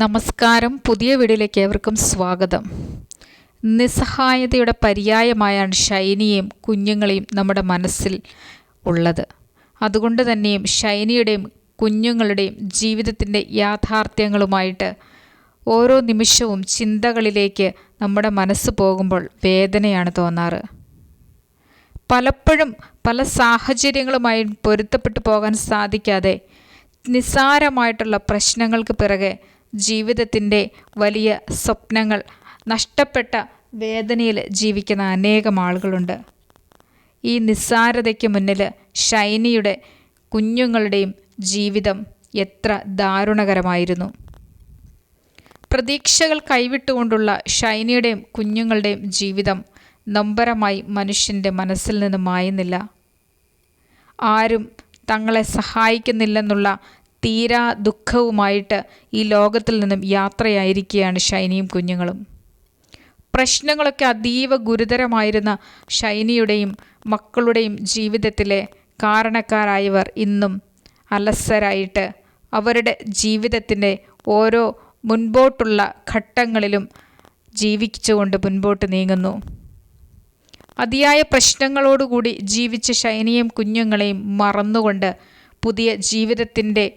നമസ്കാരം. പുതിയ വീഡിയോയിലേക്ക് ഏവർക്കും സ്വാഗതം. നിസ്സഹായതയുടെ പര്യായമായാണ് ഷൈനിയും കുഞ്ഞുങ്ങളെയും നമ്മുടെ മനസ്സിൽ ഉള്ളത്. അതുകൊണ്ട് തന്നെയും ഷൈനിയുടെയും കുഞ്ഞുങ്ങളുടെയും ജീവിതത്തിന്റെ യാഥാർത്ഥ്യങ്ങളുമായിട്ട് ഓരോ നിമിഷവും ചിന്തകളിലേക്ക് നമ്മുടെ മനസ്സ് പോകുമ്പോൾ വേദനയാണ് തോന്നാറ്. പലപ്പോഴും പല സാഹചര്യങ്ങളുമായി പൊരുത്തപ്പെട്ടു പോകാൻ സാധിക്കാതെ നിസ്സാരമായിട്ടുള്ള പ്രശ്നങ്ങൾക്ക് പിറകെ ജീവിതത്തിന്റെ വലിയ സ്വപ്നങ്ങൾ നഷ്ടപ്പെട്ട വേദനയിൽ ജീവിക്കുന്ന അനേകം ആളുകളുണ്ട്. ഈ നിസ്സാരതയ്ക്ക് മുന്നിൽ ഷൈനിയുടെ കുഞ്ഞുങ്ങളുടെയും ജീവിതം എത്ര ദാരുണകരമായിരുന്നു. പ്രതീക്ഷകൾ കൈവിട്ടുകൊണ്ടുള്ള ഷൈനിയുടെയും കുഞ്ഞുങ്ങളുടെയും ജീവിതം നൊമ്പരമായി മനുഷ്യന്റെ മനസ്സിൽ നിന്ന് മായുന്നില്ല. ആരും തങ്ങളെ സഹായിക്കുന്നില്ലെന്നുള്ള തീരാ ദുഃഖവുമായിട്ട് ഈ ലോകത്തിൽ നിന്നും യാത്രയായിരിക്കുകയാണ് ഷൈനിയും കുഞ്ഞുങ്ങളും. പ്രശ്നങ്ങളൊക്കെ അതീവ ഗുരുതരമായിരുന്ന ഷൈനിയുടെയും മക്കളുടെയും ജീവിതത്തിലെ കാരണക്കാരായവർ ഇന്നും അലസരായിട്ട് അവരുടെ ജീവിതത്തിന്റെ ഓരോ മുൻപോട്ടുള്ള ഘട്ടങ്ങളിലും ജീവിച്ചുകൊണ്ട് മുൻപോട്ട് നീങ്ങുന്നു. അതിയായ പ്രശ്നങ്ങളോടുകൂടി ജീവിച്ച ഷൈനിയും കുഞ്ഞുങ്ങളെയും മറന്നുകൊണ്ട് പുതിയ ജീവിതത്തിന്റെ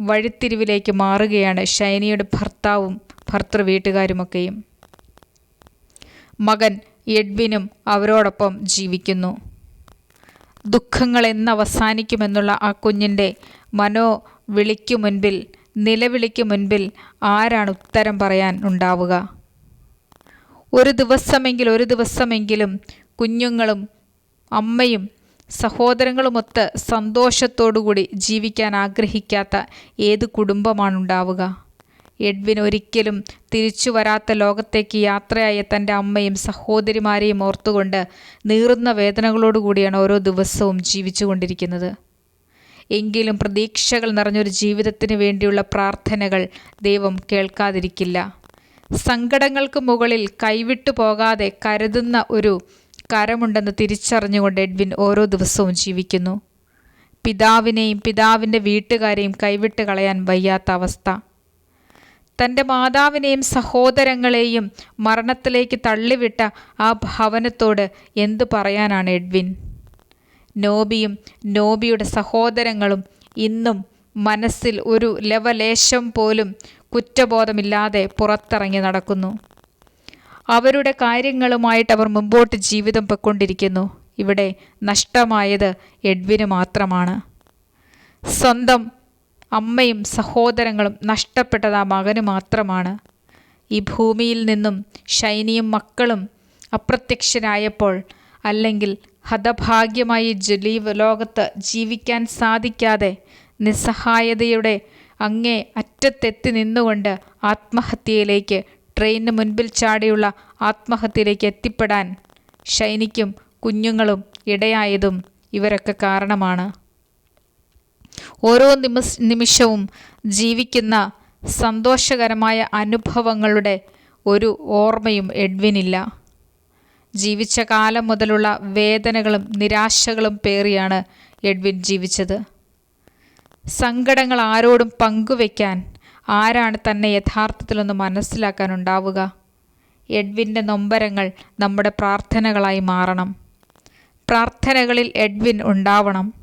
വഴിത്തിരിവിലേക്ക് മാറുകയാണ് ഷൈനിയുടെ ഭർത്താവും ഭർത്തൃ വീട്ടുകാരുമൊക്കെയും മകൻ എഡ്വിനും അവരോടൊപ്പം ജീവിക്കുന്നു. ദുഃഖങ്ങൾ എന്നവസാനിക്കുമെന്നുള്ള ആ കുഞ്ഞിന്റെ മനോ വിളിക്കു മുൻപിൽ നിലവിളിക്കു മുൻപിൽ ആരാണ് ഉത്തരം പറയാൻ ഉണ്ടാവുക? ഒരു ദിവസമെങ്കിലും ഒരു ദിവസമെങ്കിലും കുഞ്ഞുങ്ങളും അമ്മയും സഹോദരങ്ങളുമൊത്ത് സന്തോഷത്തോടുകൂടി ജീവിക്കാൻ ആഗ്രഹിക്കാത്ത ഏത് കുടുംബമാണുണ്ടാവുക? എഡ്വിൻ ഒരിക്കലും തിരിച്ചു വരാത്ത ലോകത്തേക്ക് യാത്രയായ തന്റെ അമ്മയും സഹോദരിമാരെയും ഓർത്തുകൊണ്ട് നീറുന്ന വേദനകളോടുകൂടിയാണ് ഓരോ ദിവസവും ജീവിച്ചു കൊണ്ടിരിക്കുന്നത് എങ്കിലും പ്രതീക്ഷകൾ നിറഞ്ഞൊരു ജീവിതത്തിന് വേണ്ടിയുള്ള പ്രാർത്ഥനകൾ ദൈവം കേൾക്കാതിരിക്കില്ല. സങ്കടങ്ങൾക്ക് മുകളിൽ കൈവിട്ടു പോകാതെ കരുതുന്ന ഒരു കരമുണ്ടെന്ന് തിരിച്ചറിഞ്ഞുകൊണ്ട് എഡ്വിൻ ഓരോ ദിവസവും ജീവിക്കുന്നു. പിതാവിനെയും പിതാവിന്റെ വീട്ടുകാരെയും കൈവിട്ട് കളയാൻ വയ്യാത്ത അവസ്ഥ. തന്റെ മാതാവിനെയും സഹോദരങ്ങളെയും മരണത്തിലേക്ക് തള്ളിവിട്ട ആ ഭവനത്തോട് എന്തു പറയാനാണ് എഡ്വിൻ? നോബിയും നോബിയുടെ സഹോദരങ്ങളും ഇന്നും മനസ്സിൽ ഒരു ലവലേശം പോലും കുറ്റബോധമില്ലാതെ പുറത്തിറങ്ങി നടക്കുന്നു. അവരുടെ കാര്യങ്ങളുമായിട്ട് അവർ മുമ്പോട്ട് ജീവിതം പൊയ്ക്കൊണ്ടിരിക്കുന്നു. ഇവിടെ നഷ്ടമായത് എഡ്വിന് മാത്രമാണ്. സ്വന്തം അമ്മയും സഹോദരങ്ങളും നഷ്ടപ്പെട്ടത് ആ മകന് മാത്രമാണ്. ഈ ഭൂമിയിൽ നിന്നും ഷൈനിയും മക്കളും അപ്രത്യക്ഷരായപ്പോൾ അല്ലെങ്കിൽ ഹതഭാഗ്യമായി ജലീവ് ലോകത്ത് ജീവിക്കാൻ സാധിക്കാതെ നിസ്സഹായതയുടെ അങ്ങേ അറ്റത്തെത്തി നിന്നുകൊണ്ട് ആത്മഹത്യയിലേക്ക് ട്രെയിനിന് മുൻപിൽ ചാടിയുള്ള ആത്മഹത്യയിലേക്ക് എത്തിപ്പെടാൻ ഷൈനിക്കും കുഞ്ഞുങ്ങളും ഇടയായതും ഇവരൊക്കെ കാരണമാണ്. ഓരോ നിമിഷ നിമിഷവും ജീവിക്കുന്ന സന്തോഷകരമായ അനുഭവങ്ങളുടെ ഒരു ഓർമ്മയും എഡ്വിനില്ല. ജീവിച്ച കാലം മുതലുള്ള വേദനകളും നിരാശകളും പേറിയാണ് എഡ്വിൻ ജീവിച്ചത്. സങ്കടങ്ങൾ ആരോടും പങ്കുവെക്കാൻ ആരാണ് തന്നെ യഥാർത്ഥത്തിലൊന്ന് മനസ്സിലാക്കാനുണ്ടാവുക? എഡ്വിന്റെ നൊമ്പരങ്ങൾ നമ്മുടെ പ്രാർത്ഥനകളായി മാറണം. പ്രാർത്ഥനകളിൽ എഡ്വിൻ ഉണ്ടാവണം.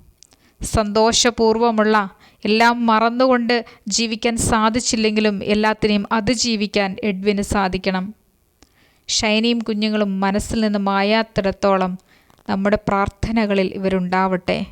സന്തോഷപൂർവമുള്ള എല്ലാം മറന്നുകൊണ്ട് ജീവിക്കാൻ സാധിച്ചില്ലെങ്കിലും എല്ലാത്തിനെയും അതിജീവിക്കാൻ എഡ്വിന് സാധിക്കണം. ഷൈനിയും കുഞ്ഞുങ്ങളും മനസ്സിൽ നിന്ന് മായാത്തിടത്തോളം നമ്മുടെ പ്രാർത്ഥനകളിൽ ഇവരുണ്ടാവട്ടെ.